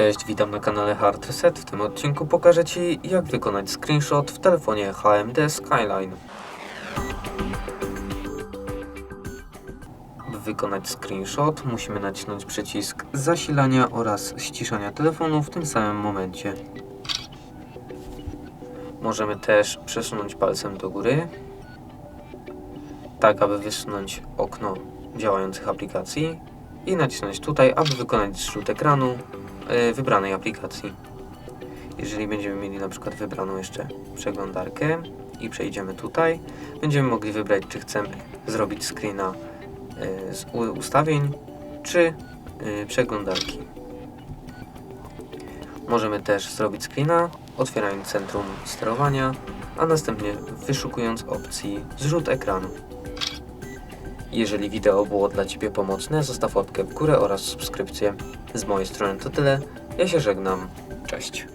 Cześć, witam na kanale Hard Reset. W tym odcinku pokażę Ci jak wykonać screenshot w telefonie HMD Skyline. By wykonać screenshot musimy nacisnąć przycisk zasilania oraz ściszania telefonu w tym samym momencie. Możemy też przesunąć palcem do góry, tak aby wysunąć okno działających aplikacji i nacisnąć tutaj, aby wykonać zrzut ekranu wybranej aplikacji. Jeżeli będziemy mieli na przykład wybraną jeszcze przeglądarkę i przejdziemy tutaj, będziemy mogli wybrać, czy chcemy zrobić screena e, z ustawień, czy e, przeglądarki. Możemy też zrobić screena, otwierając centrum sterowania, a następnie wyszukując opcji zrzut ekranu. Jeżeli wideo było dla Ciebie pomocne, zostaw łapkę w górę oraz subskrypcję. Z mojej strony to tyle. Ja się żegnam. Cześć.